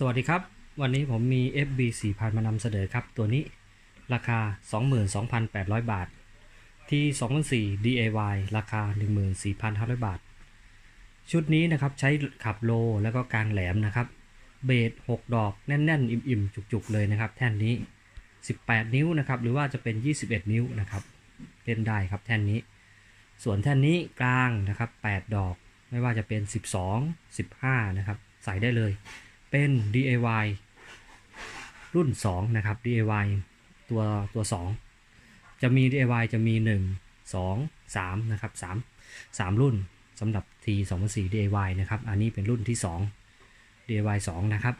สวัสดีครับ วันนี้ผมมี FB 4000 มานำเสนอครับ ตัวนี้ราคา 22,800 บาท ที่2004 DIY ราคา 14,500 บาท ชุดนี้นะครับใช้ขับโลแล้วก็กลางแหลมนะครับ เบส6 ดอกแน่น ๆ อิ่ม ๆ จุก ๆ เลยนะครับ แท่นนี้ 18 นิ้วนะครับ หรือว่าจะเป็น 21 นิ้วนะครับเล่นได้ครับแท่นนี้ ส่วนแท่นนี้กลางนะครับ 8 ดอก ไม่ว่าจะเป็น 12 15 นะครับ ใส่ได้เลย เป็น DIY รุ่น 2 นะครับ DIY ตัวตัว 2 จะมี DIY จะมี 1 2 3 นะครับ 3 3 รุ่นสำหรับ T 2 4 DIY นะครับ อันนี้เป็นรุ่นที่ 2 DIY 2 นะครับ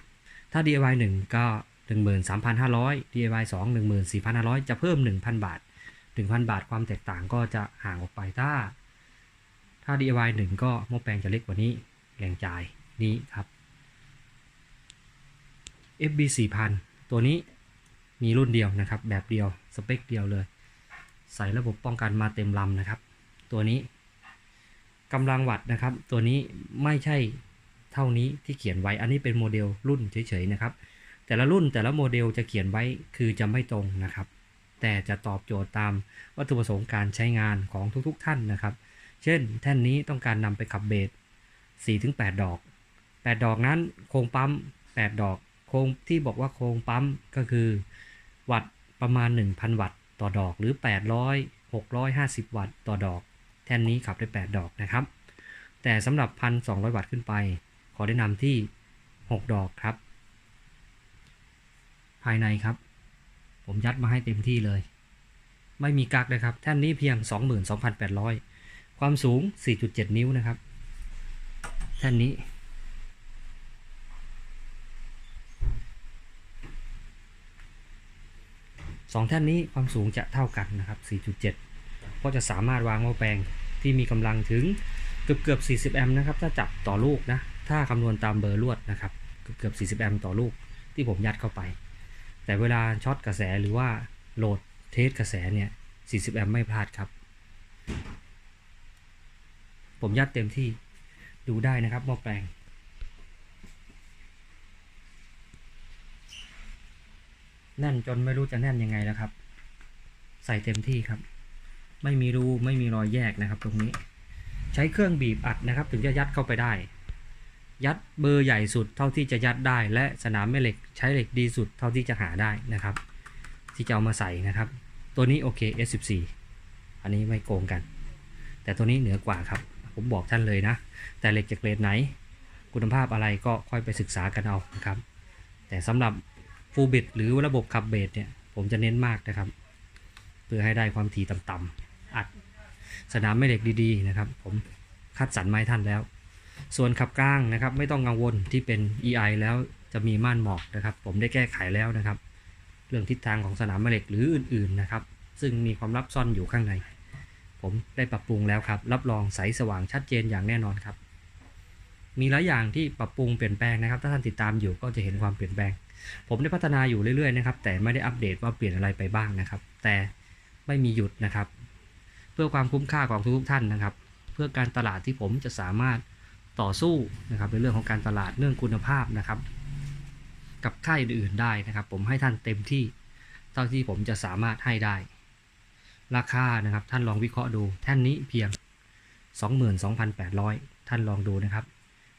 ถ้า DIY 1 ก็ 13,500 DIY 2 14,500 จะเพิ่ม 1,000 บาท 1,000 บาทความแตกต่างก็จะห่างออกไปถ้า ถ้า DIY 1 ก็หม้อแปลงจะเล็กกว่านี้แรงจ่ายนี้ครับ FB 4000 ตัวนี้มีรุ่นเดียวนะครับ แบบเดียวสเปคเดียวเลย ใส่ระบบป้องกันมาเต็มลำนะครับ ตัวนี้กำลังวัตต์นะครับ ตัวนี้ไม่ใช่เท่านี้ที่เขียนไว้ อันนี้เป็นโมเดลรุ่นเฉยๆนะครับ แต่ละรุ่นแต่ละโมเดลจะเขียนไว้คือจะไม่ตรงนะครับ แต่จะตอบโจทย์ตามวัตถุประสงค์การใช้งานของทุกๆ ท่านนะครับ เช่น แท่นนี้ต้องการนำไปขับเบส4-8 ดอก 8 ดอกนั้นโครงปั๊ม 8 ดอก โครงที่บอกว่าโครงปั๊มก็คือวัตต์ประมาณ 1,000 วัตต์ต่อดอกหรือ 800 650 วัตต์ต่อดอก แท่นนี้ขับได้ 8 ดอกนะครับ แต่สำหรับ 1,200 วัตต์ขึ้นไป ขอแนะนำที่ 6 ดอกครับ ภายในครับ ผมยัดมาให้เต็มที่เลย ไม่มีกักเลยครับ แท่นนี้เพียง 22,800 ความสูง 4.7 นิ้วนะครับ แท่นนี้ สองแท่นนี้ความสูงจะเท่ากันนะครับ 4.7 ก็จะสามารถวางหม้อแปลงที่มีกำลังถึงเกือบเกือบ 40 แอมป์นะครับ ถ้าจับต่อลูกนะ ถ้าคำนวณตามเบอร์ลวดนะครับ เกือบเกือบ 40 แอมป์ต่อลูกที่ผมยัดเข้าไป แต่เวลาช็อตกระแสหรือว่าโหลดเทสกระแสเนี่ย 40 แอมป์ไม่พลาดครับ ผมยัดเต็มที่ดูได้นะครับหม้อแปลง แน่นจนไม่รู้จะแน่นยังไงแล้วครับ ใส่เต็มที่ครับ ไม่มีรูไม่มีรอยแยกนะครับ ตรงนี้ ใช้เครื่องบีบอัดนะครับ ถึงจะยัดเข้าไปได้ ยัดเบอร์ใหญ่สุดเท่าที่จะยัดได้ และสนามแม่เหล็กใช้เหล็กดีสุดเท่าที่จะหาได้นะครับ ที่จะเอามาใส่นะครับ ตัวนี้โอเค S14 อันนี้ไม่โกงกัน แต่ตัวนี้เหนือกว่าครับ ผมบอกท่านเลยนะ แต่เหล็กจากเกรดไหน คุณภาพอะไรก็ค่อยไปศึกษากันเอานะครับ แต่สำหรับ ฟูลบิดหรือระบบขับเบสเนี่ยผมจะเน้นมากนะครับ เพื่อให้ได้ความถี่ต่ำๆอัดสนามแม่เหล็กดีๆนะครับ ผมคัดสรรไม้ท่านแล้ว ส่วนขับกลางนะครับ ไม่ต้องกังวลที่เป็น EI แล้วจะมีม่านหมอกนะครับ ผมได้แก้ไขแล้วนะครับ เรื่องทิศทางของสนามแม่เหล็กหรืออื่นๆนะครับ ซึ่งมีความลับซ่อนอยู่ข้างใน ผมได้ปรับปรุงแล้วครับ รับรองใสสว่างชัดเจนอย่างแน่นอนครับ มีหลายอย่างที่ปรับปรุงเปลี่ยนแปลงนะครับ ถ้าท่านติดตามอยู่ก็จะเห็นความเปลี่ยนแปลง ผมได้พัฒนาอยู่เรื่อยๆนะครับ แต่ไม่ได้อัปเดตว่าเปลี่ยนอะไรไปบ้างนะครับ แต่ไม่มีหยุดนะครับ เพื่อความคุ้มค่าของทุกๆท่านนะครับ เพื่อการตลาดที่ผมจะสามารถต่อสู้นะครับในเรื่องของการตลาดเรื่องคุณภาพนะครับ กับค่ายอื่นๆได้นะครับ ผมให้ท่านเต็มที่เท่าที่ผมจะสามารถให้ได้ ราคานะครับท่านลองวิเคราะห์ดูแท่นนี้เพียง 22,800 ท่านลองดูนะครับ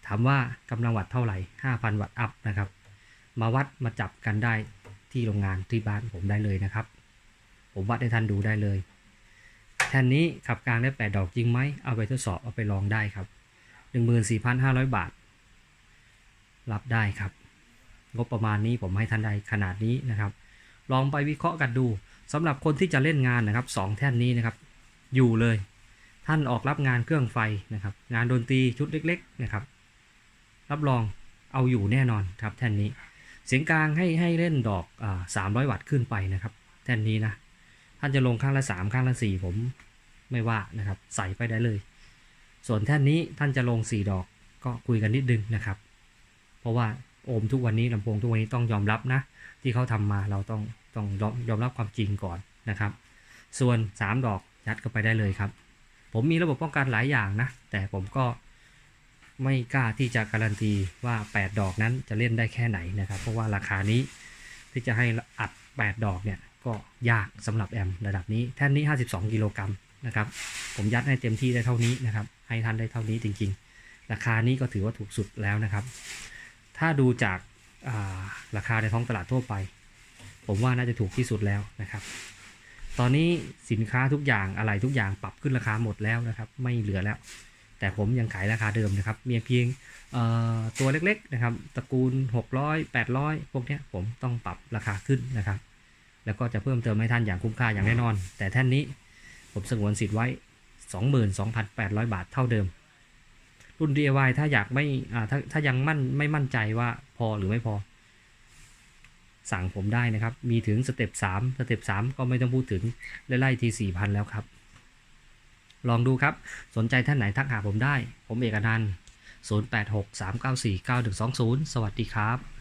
ถามว่ากำลังวัตต์เท่าไหร่ 5,000 วัตต์อัพนะครับ มาวัดมาจับกันได้ที่โรงงานที่บ้านผมได้เลยนะครับ ผมวัดให้ท่านดูได้เลย แท่นนี้ขับกลางได้ 8 ดอกจริงไหมเอาไปทดสอบเอาไปลองได้ครับ 14,500 บาท รับได้ครับ งบประมาณนี้ผมให้ท่านได้ขนาดนี้นะครับ ลองไปวิเคราะห์กันดูสำหรับคนที่จะเล่นงานนะครับสองแท่นนี้นะครับ อยู่เลย ท่านออกรับงานเครื่องไฟนะครับ งานดนตรีชุดเล็ก ๆ นะครับ รับรองเอาอยู่แน่นอนครับแท่นนี้ เสียงกลางให้ให้เล่นดอกสามร้อยวัตต์ขึ้นไปนะครับ แท่นนี้นะ ท่านจะลงข้างละสามข้างละสี่ผมไม่ว่านะครับ ใส่ไปได้เลย ส่วนแท่นนี้ท่านจะลงสี่ดอกก็คุยกันนิดนึงนะครับ เพราะว่าโอมทุกวันนี้ลำโพงทุกวันนี้ต้องยอมรับนะ ที่เขาทำมาเราต้องต้องยอมรับความจริงก่อนนะครับ ส่วน 3 ดอกยัดเข้าไปได้เลยครับ ผมมีระบบป้องกันหลายอย่างนะ แต่ผมก็ ไม่กล้าที่จะการันตีว่า 8 ดอกนั้นจะเล่นได้แค่ไหนนะครับ เพราะว่าราคานี้ที่จะให้อัด 8 ดอกเนี่ยก็ยากสำหรับแอมระดับนี้แท่นนี้ 52 กิโลกรัมนะครับผมยัดให้เต็มที่ได้เท่านี้นะครับให้ท่านได้เท่านี้จริง ๆ ราคานี้ก็ถือว่าถูกสุดแล้วนะครับ ถ้าดูจาการาคาในท้องตลาดทั่วไป ผมว่าน่าจะถูกที่สุดแล้วนะครับ ตอนนี้สินค้าทุกอย่างอะไรทุกอย่างปรับขึ้นราคาหมดแล้วนะครับ ไม่เหลือแล้ว แต่ผมยังขายราคาเดิมนะครับมีเพียงตัวเล็กๆนะครับตระกูล 600 800 พวกนี้ผมต้องปรับราคาขึ้นนะครับ แล้วก็จะเพิ่มเติมให้ท่านอย่างคุ้มค่าอย่างแน่นอน แต่แท่นนี้ผมสงวนสิทธิ์ไว้ 22,800 บาทเท่าเดิม รุ่น DIY ถ้าอยากไม่ถ้าถ้ายังมั่นไม่มั่นใจว่าพอหรือไม่พอ สั่งผมได้นะครับ มีถึงสเต็ป3สเต็ป3ก็ไม่ต้องพูดถึงไล่ๆที่4,000 แล้วครับ ลองดูครับ สนใจท่านไหนทักหาผมได้ ผมเอกนันต์086 394 9120 สวัสดีครับ